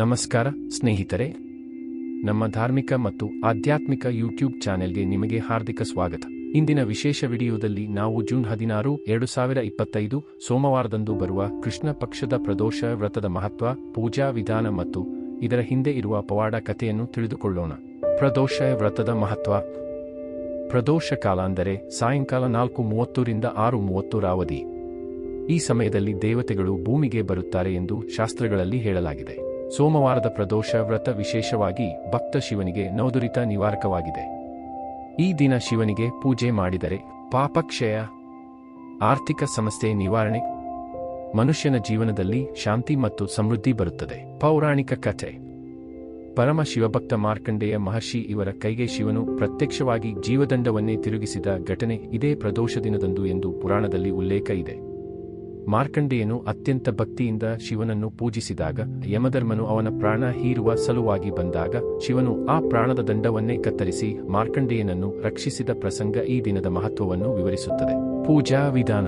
ನಮಸ್ಕಾರ, ಸ್ನೇಹಿತರೆ. ನಮ್ಮ ಧಾರ್ಮಿಕ ಮತ್ತು ಆಧ್ಯಾತ್ಮಿಕ ಯೂಟ್ಯೂಬ್ ಚಾನೆಲ್ಗೆ ನಿಮಗೆ ಹಾರ್ದಿಕ ಸ್ವಾಗತ. ಇಂದಿನ ವಿಶೇಷ ವಿಡಿಯೋದಲ್ಲಿ ನಾವು ಜೂನ್ ಹದಿನಾರು, ಎರಡು ಸಾವಿರ ಇಪ್ಪತ್ತೈದು, ಸೋಮವಾರದಂದು ಬರುವ ಕೃಷ್ಣ ಪಕ್ಷದ ಪ್ರದೋಷ ವ್ರತದ ಮಹತ್ವ, ಪೂಜಾ ವಿಧಾನ ಮತ್ತು ಇದರ ಹಿಂದೆ ಇರುವ ಪವಾಡ ಕಥೆಯನ್ನು ತಿಳಿದುಕೊಳ್ಳೋಣ. ಪ್ರದೋಷ ವ್ರತದ ಮಹತ್ವ. ಪ್ರದೋಷ ಕಾಲ ಅಂದರೆ ಸಾಯಂಕಾಲ ನಾಲ್ಕು ಮೂವತ್ತರಿಂದ ಆರು ಮೂವತ್ತರ ಅವಧಿ ಈ ಸಮಯದಲ್ಲಿ ದೇವತೆಗಳು ಭೂಮಿಗೆ ಬರುತ್ತಾರೆ ಎಂದು ಶಾಸ್ತ್ರಗಳಲ್ಲಿ ಹೇಳಲಾಗಿದೆ. ಸೋಮವಾರದ ಪ್ರದೋಷ ವ್ರತ ವಿಶೇಷವಾಗಿ ಭಕ್ತ ಶಿವನಿಗೆ ನವದುರಿತ ನಿವಾರಕವಾಗಿದೆ. ಈ ದಿನ ಶಿವನಿಗೆ ಪೂಜೆ ಮಾಡಿದರೆ ಪಾಪಕ್ಷಯ, ಆರ್ಥಿಕ ಸಮಸ್ಯೆ ನಿವಾರಣೆ, ಮನುಷ್ಯನ ಜೀವನದಲ್ಲಿ ಶಾಂತಿ ಮತ್ತು ಸಮೃದ್ಧಿ ಬರುತ್ತದೆ. ಪೌರಾಣಿಕ ಕಥೆ. ಪರಮ ಶಿವಭಕ್ತ ಮಾರ್ಕಂಡೇಯ ಮಹರ್ಷಿ ಇವರ ಕೈಗೆ ಶಿವನು ಪ್ರತ್ಯಕ್ಷವಾಗಿ ಜೀವದಂಡವನ್ನೇ ತಿರುಗಿಸಿದ ಘಟನೆ ಇದೇ ಪ್ರದೋಷ ದಿನದಂದು ಎಂದು ಪುರಾಣದಲ್ಲಿ ಉಲ್ಲೇಖ ಇದೆ. ಮಾರ್ಕಂಡೇಯನು ಅತ್ಯಂತ ಭಕ್ತಿಯಿಂದ ಶಿವನನ್ನು ಪೂಜಿಸಿದಾಗ, ಯಮಧರ್ಮನು ಅವನ ಪ್ರಾಣ ಹೀರುವ ಸಲುವಾಗಿ ಬಂದಾಗ, ಶಿವನು ಆ ಪ್ರಾಣದ ದಂಡವನ್ನೇ ಕತ್ತರಿಸಿ ಮಾರ್ಕಂಡೇಯನನ್ನು ರಕ್ಷಿಸಿದ ಪ್ರಸಂಗ ಈ ದಿನದ ಮಹತ್ವವನ್ನು ವಿವರಿಸುತ್ತದೆ. ಪೂಜಾ ವಿಧಾನ.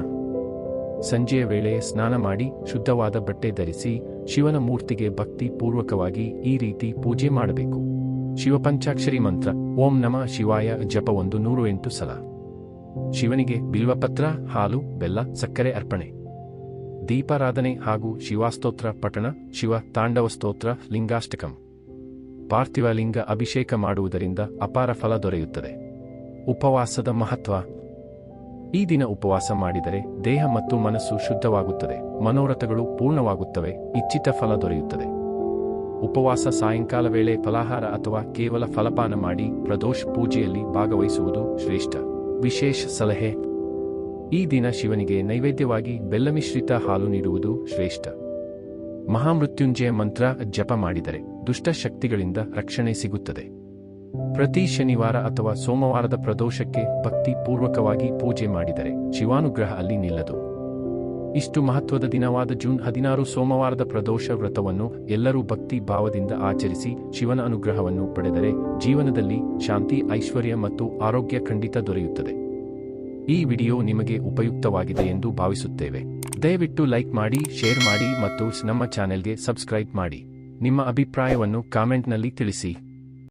ಸಂಜೆಯ ವೇಳೆ ಸ್ನಾನ ಮಾಡಿ, ಶುದ್ಧವಾದ ಬಟ್ಟೆ ಧರಿಸಿ, ಶಿವನ ಮೂರ್ತಿಗೆ ಭಕ್ತಿ ಪೂರ್ವಕವಾಗಿ ಈ ರೀತಿ ಪೂಜೆ ಮಾಡಬೇಕು. ಶಿವಪಂಚಾಕ್ಷರಿ ಮಂತ್ರ. ಓಂ ನಮ ಶಿವಾಯ ಜಪ ಒಂದು ನೂರು ಎಂಟು ಸಲ. ಶಿವನಿಗೆ ಬಿಲ್ವಪತ್ರ, ಹಾಲು, ಬೆಲ್ಲ, ಸಕ್ಕರೆ ಅರ್ಪಣೆ. ದೀಪಾರಾಧನೆ ಹಾಗೂ ಶಿವಾಸ್ತೋತ್ರ ಪಠಣ, ಶಿವ ತಾಂಡವ ಸ್ತೋತ್ರ, ಲಿಂಗಾಷ್ಟಕಂ. ಪಾರ್ಥಿವ ಲಿಂಗ ಅಭಿಷೇಕ ಮಾಡುವುದರಿಂದ ಅಪಾರ ಫಲ ದೊರೆಯುತ್ತದೆ. ಉಪವಾಸದ ಮಹತ್ವ. ಈ ದಿನ ಉಪವಾಸ ಮಾಡಿದರೆ ದೇಹ ಮತ್ತು ಮನಸ್ಸು ಶುದ್ಧವಾಗುತ್ತದೆ ಮನೋರಥಗಳು ಪೂರ್ಣವಾಗುತ್ತವೆ, ಇಚ್ಛಿತ ಫಲ ದೊರೆಯುತ್ತದೆ. ಉಪವಾಸ ಸಾಯಂಕಾಲ ವೇಳೆ ಫಲಾಹಾರ ಅಥವಾ ಕೇವಲ ಫಲಪಾನ ಮಾಡಿ ಪ್ರದೋಷ್ ಪೂಜೆಯಲ್ಲಿ ಭಾಗವಹಿಸುವುದು ಶ್ರೇಷ್ಠ. ವಿಶೇಷ ಸಲಹೆ. ಈ ದಿನ ಶಿವನಿಗೆ ನೈವೇದ್ಯವಾಗಿ ಬೆಲ್ಲಮಿಶ್ರಿತ ಹಾಲು ನೀಡುವುದು ಶ್ರೇಷ್ಠ. ಮಹಾಮೃತ್ಯುಂಜಯ ಮಂತ್ರ ಜಪ ಮಾಡಿದರೆ ದುಷ್ಟ ಶಕ್ತಿಗಳಿಂದ ರಕ್ಷಣೆ ಸಿಗುತ್ತದೆ. ಪ್ರತಿ ಶನಿವಾರ ಅಥವಾ ಸೋಮವಾರದ ಪ್ರದೋಷಕ್ಕೆ ಭಕ್ತಿ ಪೂರ್ವಕವಾಗಿ ಪೂಜೆ ಮಾಡಿದರೆ ಶಿವಾನುಗ್ರಹ ಅಲ್ಲಿ ನಿಲ್ಲದು. ಇಷ್ಟು ಮಹತ್ವದ ದಿನವಾದ ಜೂನ್ ಹದಿನಾರು ಸೋಮವಾರದ ಪ್ರದೋಷ ವ್ರತವನ್ನು ಎಲ್ಲರೂ ಭಕ್ತಿ ಭಾವದಿಂದ ಆಚರಿಸಿ ಶಿವನ ಅನುಗ್ರಹವನ್ನು ಪಡೆದರೆ ಜೀವನದಲ್ಲಿ ಶಾಂತಿ, ಐಶ್ವರ್ಯ ಮತ್ತು ಆರೋಗ್ಯ ಖಂಡಿತ ದೊರೆಯುತ್ತದೆ. ಈ ವಿಡಿಯೋ ನಿಮಗೆ ಉಪಯುಕ್ತವಾಗಿದೆ ಎಂದು ಭಾವಿಸುತ್ತೇವೆ. ದಯವಿಟ್ಟು ಲೈಕ್ ಮಾಡಿ, ಶೇರ್ ಮಾಡಿ ಮತ್ತು ನಮ್ಮ ಚಾನೆಲ್ಗೆ ಸಬ್ಸ್ಕ್ರೈಬ್ ಮಾಡಿ. ನಿಮ್ಮ ಅಭಿಪ್ರಾಯವನ್ನು ಕಾಮೆಂಟ್ನಲ್ಲಿ ತಿಳಿಸಿ.